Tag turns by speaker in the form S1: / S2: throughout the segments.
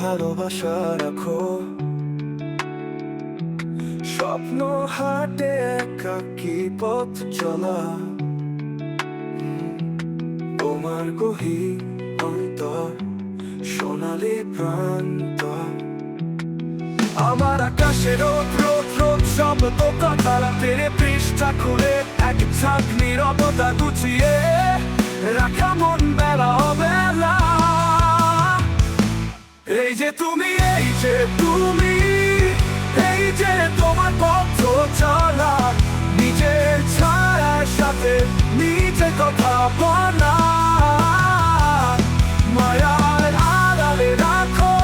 S1: ভালোবাসা রাখো। স্বপ্ন হাটে একাকি পথ চলা? তোমার গহীন অন্তর, সোনালি প্রান্ত আমার আকাশে রোদ রোদ রোদ, শব্দ তারা তেরে পৃষ্ঠা খুলে এক ঝাঁক নীরবতা গুছিয়ে রাখা মন বেলা অবেলা যে তুমি, এই যে তুমি, এই যে তোমার পথ চলা, নিজের ছায়ার সাথে নিজে কথা বলা। আড়ালে রাখো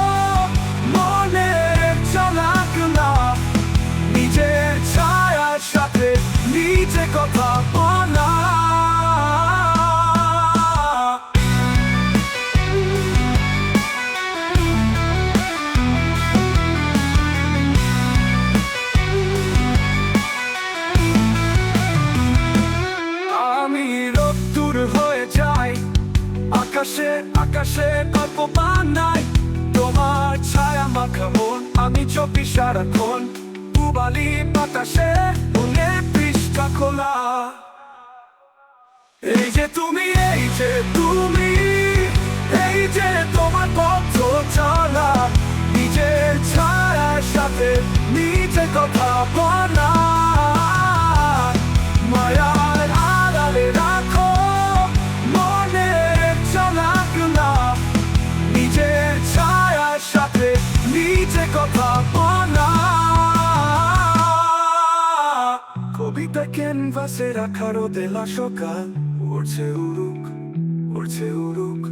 S1: আকাশে গল্প বানাই। তোমার ছায়া মাখা মন, আমি চব্বিশ সারাক্ষণ পুবালি বাতাসে মনে পৃষ্ঠা খোলা। এই যে তুমি, এই যে তুমি, এই যে তোমার পথ চলা নিজের ছায়ার সাথে নিজে কথা বলা। মায়ার কবিতা ক্যানভাসে রাখা রোদেলা সকাল উড়ছে উড়ুক উড়ছে উড়ুক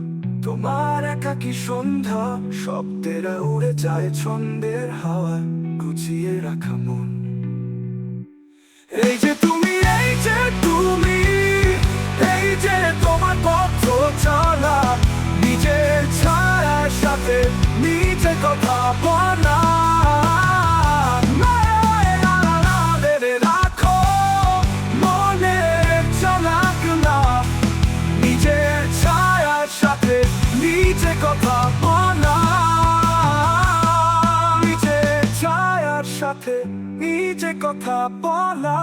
S1: তোমার সন্ধ্যা শব্দেরা উড়ে যায় ছন্দের হাওয়া গুছিয়ে রাখা মন এই যে তুমি এই যে তুমি এই যে তোমার পথ চলা নিজের ছায়ার সাথে নিজে কথা বলা সাথে নিজে কথা বলা।